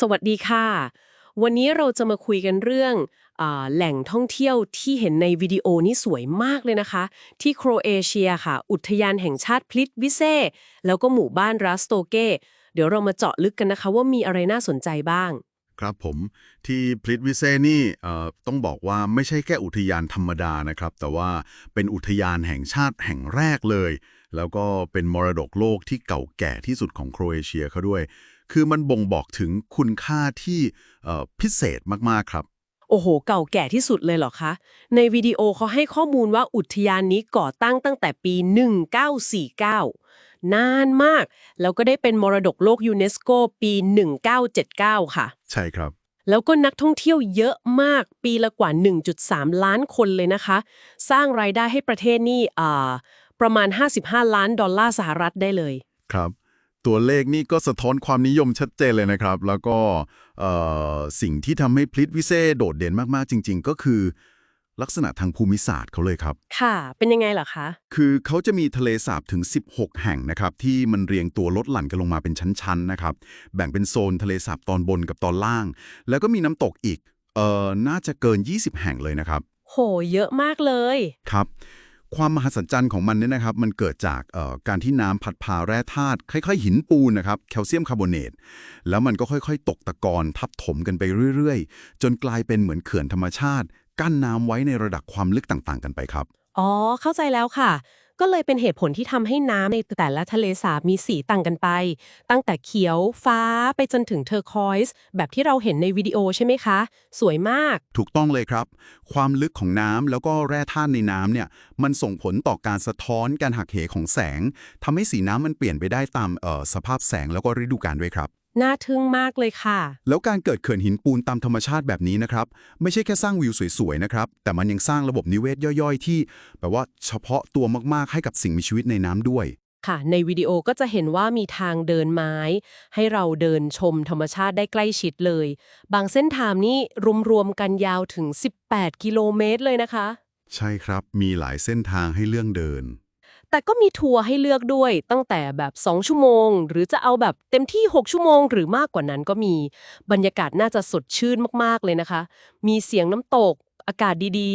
สวัสดีค่ะ วันนี้เราจะมาคุยกันเรื่องอแหล่งท่องเที่ยวที่เห็นในวิดีโอนี้สวยมากเลยนะคะ ที่โครเอเชียค่ะ อุทยานแห่งชาติพลิตวิเซ แล้วก็หมู่บ้านรัสโตเกเดี๋ยวเรามาเจาะลึกกันนะคะว่ามีอะไรน่าสนใจบ้าง ครับผมที่พลิตวิเซนี่ต้องบอกว่าไม่ใช่แค่อุทยานธรรมดานะครับ แต่ว่าเป็นอุทยานแห่งชาติแห่งแรกเลย แล้วก็เป็นมรดกโลกที่เก่าแก่ที่สุดของโครเอเชียเขาด้วย คือมันบ่งบอกถึงคุณค่าที่เอ่อพิเศษมากๆครับ โอ้โห เก่าแก่ที่สุดเลยเหรอคะ ในวิดีโอเขาให้ข้อมูลว่าอุทยานนี้ก่อตั้งตั้งแต่ปี 1949 นานมาก แล้วก็ได้เป็นมรดกโลกยูเนสโกปี 1979 ค่ะ ใช่ครับแล้วก็นักท่องเที่ยวเยอะมากปีละกว่า 1.3 ล้านคนเลยนะคะ สร้างรายได้ให้ประเทศนี่อ่าประมาณ 55 ล้านดอลลาร์สหรัฐได้เลย ครับ ตัวเลขนี่ก็สะท้อนความนิยมชัดเจนเลยนะครับ แล้วก็เอ่อสิ่งที่ทำให้พลิตวิเซโดดเด่นมากๆ จริง ๆ ก็คือ ลักษณะทางภูมิศาสตร์เขาเลยครับ ค่ะ เป็นยังไงล่ะคะ คือเขาจะมีทะเลสาบถึง 16 แห่งนะครับ ที่มันเรียงตัวลดหลั่นกันลงมาเป็นชั้นๆนะครับ แบ่งเป็นโซนทะเลสาบตอนบนกับตอนล่าง แล้วก็มีน้ำตกอีกเอ่อน่าจะเกิน 20 แห่งเลยนะครับ โห เยอะมากเลย ครับ ความมหัศจรรย์ของมันเนี่ยนะครับ มันเกิดจากการที่น้ำพัดพาแร่ธาตุคล้ายๆ หินปูนนะครับแคลเซียมคาร์บอเนตแล้วมันก็ค่อยๆ ตกตะกอนทับถมกันไปเรื่อยๆ จนกลายเป็นเหมือนเขื่อนธรรมชาติ กั้นน้ำไว้ในระดับความลึกต่างๆ กันไปครับ อ๋อ เข้าใจแล้วค่ะ ก็เลยเป็นเหตุผลที่ทำให้น้ำในแต่ละทะเลสาบมีสีต่างกันไป ตั้งแต่เขียวฟ้าไปจนถึงเทอร์คอยส์แบบที่เราเห็นในวิดีโอใช่ไหมคะ สวยมาก ถูกต้องเลยครับ ความลึกของน้ำแล้วก็แร่ธาตุในน้ำเนี่ยมันส่งผลต่อการสะท้อนการหักเหของแสงทำให้สีน้ำมันเปลี่ยนไปได้ตามเอ่อสภาพแสงแล้วก็ฤดูกาลด้วยครับ น่าทึ่งมากเลยค่ะ แล้วการเกิดเขื่อนหินปูนตามธรรมชาติแบบนี้นะครับ ไม่ใช่แค่สร้างวิวสวยๆนะครับ แต่มันยังสร้างระบบนิเวศย่อยๆ ที่แบบว่าเฉพาะตัวมากๆให้กับสิ่งมีชีวิตในน้ำด้วย ค่ะ ในวิดีโอก็จะเห็นว่ามีทางเดินไม้ ให้เราเดินชมธรรมชาติได้ใกล้ชิดเลย บางเส้นทางนี่รวมๆกันยาวถึง 18 กิโลเมตรเลยนะคะ ใช่ครับ มีหลายเส้นทางให้เรื่องเดิน แต่ก็มีทัวร์ให้เลือกด้วยตั้งแต่แบบ 2 ชั่วโมง หรือจะเอาแบบเต็มที่ 6 ชั่วโมง หรือมากกว่านั้นก็มีบรรยากาศน่าจะสดชื่นมากๆเลยนะคะ มีเสียงน้ำตก อากาศดี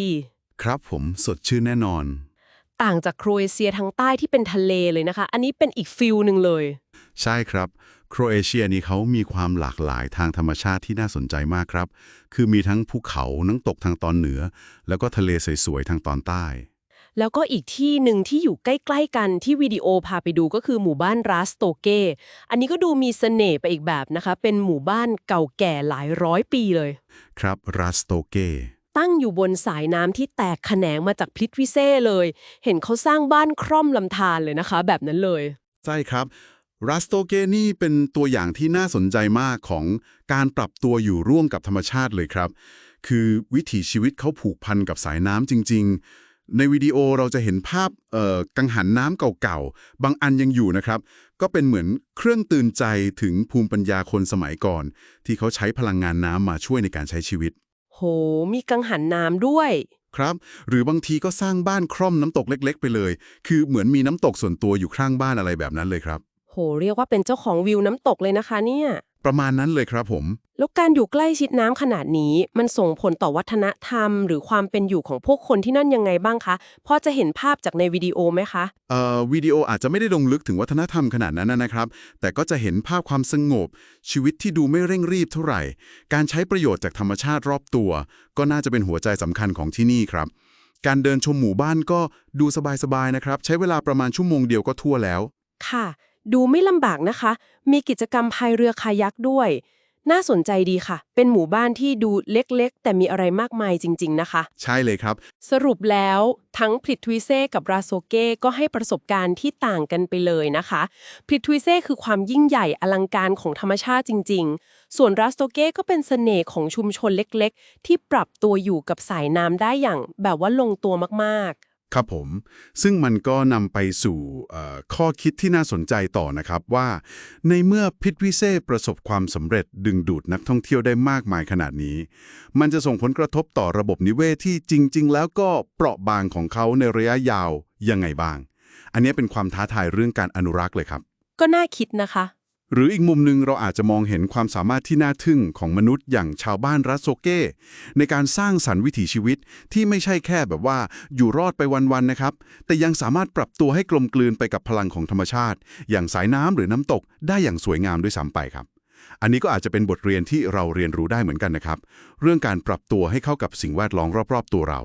ครับผมสดชื่นแน่นอนๆต่างจากโครเอเชียทางใต้ที่เป็นทะเลเลยนะคะ อันนี้เป็นอีกฟิลหนึ่งเลย ใช่ครับโครเอเชียนี่เขามีความหลากหลายทางธรรมชาติที่น่าสนใจมากครับ คือมีทั้งภูเขาน้ำตกทางตอนเหนือ แล้วก็ทะเลสวยๆทางตอนใต้ แล้วก็อีกที่หนึ่งที่อยู่ใกล้ๆกันที่วิดีโอพาไปดูก็คือหมู่บ้านรัสโตเกอันนี้ก็ดูมีเสน่ห์ไปอีกแบบนะคะ เป็นหมู่บ้านเก่าแก่หลายร้อยปีเลย ครับรัสโตเกตั้งอยู่บนสายน้ำที่แตกแขนงมาจากพลิตวิเซ่เลย เห็นเขาสร้างบ้านคร่อมลำธารเลยนะคะ แบบนั้นเลย ใช่ครับรัสโตเกนี่เป็นตัวอย่างที่น่าสนใจมากของการปรับตัวอยู่ร่วมกับธรรมชาติเลยครับ คือวิถีชีวิตเขาผูกพันกับสายน้ำจริง ๆ ในวิดีโอเราจะเห็นภาพเอ่อกังหันน้ำเก่าๆ บางอันยังอยู่นะครับ ก็เป็นเหมือนเครื่องตื่นใจถึงภูมิปัญญาคนสมัยก่อน ที่เขาใช้พลังงานน้ำมาช่วยในการใช้ชีวิต โห มีกังหันน้ำด้วย ครับ หรือบางทีก็สร้างบ้านคร่อมน้ำตกเล็ก ๆ ไปเลย คือเหมือนมีน้ำตกส่วนตัวอยู่ข้างบ้านอะไรแบบนั้นเลยครับ โห เรียกว่าเป็นเจ้าของวิวน้ำตกเลยนะคะเนี่ย ประมาณนั้นเลยครับผม แล้วการอยู่ใกล้ชิดน้ำขนาดนี้มันส่งผลต่อวัฒนธรรม หรือความเป็นอยู่ของพวกคนที่นั่นยังไงบ้างคะพอจะเห็นภาพจากในวิดีโอไหมคะ เอ่อวิดีโออาจจะไม่ได้ลงลึกถึงวัฒนธรรมขนาดนั้นนะครับ แต่ก็จะเห็นภาพความสงบ ชีวิตที่ดูไม่เร่งรีบเท่าไหร่ การใช้ประโยชน์จากธรรมชาติรอบตัว ก็น่าจะเป็นหัวใจสำคัญของที่นี่ครับ การเดินชมหมู่บ้านก็ดูสบายๆนะครับ ใช้เวลาประมาณชั่วโมงเดียวก็ทั่วแล้ว ค่ะ ดูไม่ลำบากนะคะ มีกิจกรรมพายเรือคายักด้วย น่าสนใจดีค่ะ เป็นหมู่บ้านที่ดูเล็กๆ แต่มีอะไรมากมายจริง ๆ นะคะ ใช่เลยครับ สรุปแล้วทั้งพลิทวิเซ่กับราโซเก้ก็ให้ประสบการณ์ที่ต่างกันไปเลยนะคะพลิทวิเซ่คือความยิ่งใหญ่อลังการของธรรมชาติจริง ๆ ส่วนราโซเก้ก็เป็นเสน่ห์ของชุมชนเล็กๆ ที่ปรับตัวอยู่กับสายน้ำได้อย่างแบบว่าลงตัวมากๆ ครับผม ซึ่งมันก็นำไปสู่ข้อคิดที่น่าสนใจต่อนะครับว่า ในเมื่อพิษวิเศษประสบความสำเร็จดึงดูดนักท่องเที่ยวได้มากมายขนาดนี้ มันจะส่งผลกระทบต่อระบบนิเวศที่จริง ๆ แล้วก็เปราะบางของเขาในระยะยาวยังไงบ้าง อันนี้เป็นความท้าทายเรื่องการอนุรักษ์เลยครับ ก็น่าคิดนะคะ หรืออีกมุมหนึ่งเราอาจจะมองเห็นความสามารถที่น่าทึ่งของมนุษย์อย่างชาวบ้านรัสโซเก้ในการสร้างสรรค์วิถีชีวิตที่ไม่ใช่แค่แบบว่าอยู่รอดไปวัน ๆ นะครับ แต่ยังสามารถปรับตัวให้กลมกลืนไปกับพลังของธรรมชาติ อย่างสายน้ำหรือน้ำตกได้อย่างสวยงามด้วยซ้ำไปครับ อันนี้ก็อาจจะเป็นบทเรียนที่เราเรียนรู้ได้เหมือนกันนะครับ เรื่องการปรับตัวให้เข้ากับสิ่งแวดล้อมรอบ ๆ ตัวเรา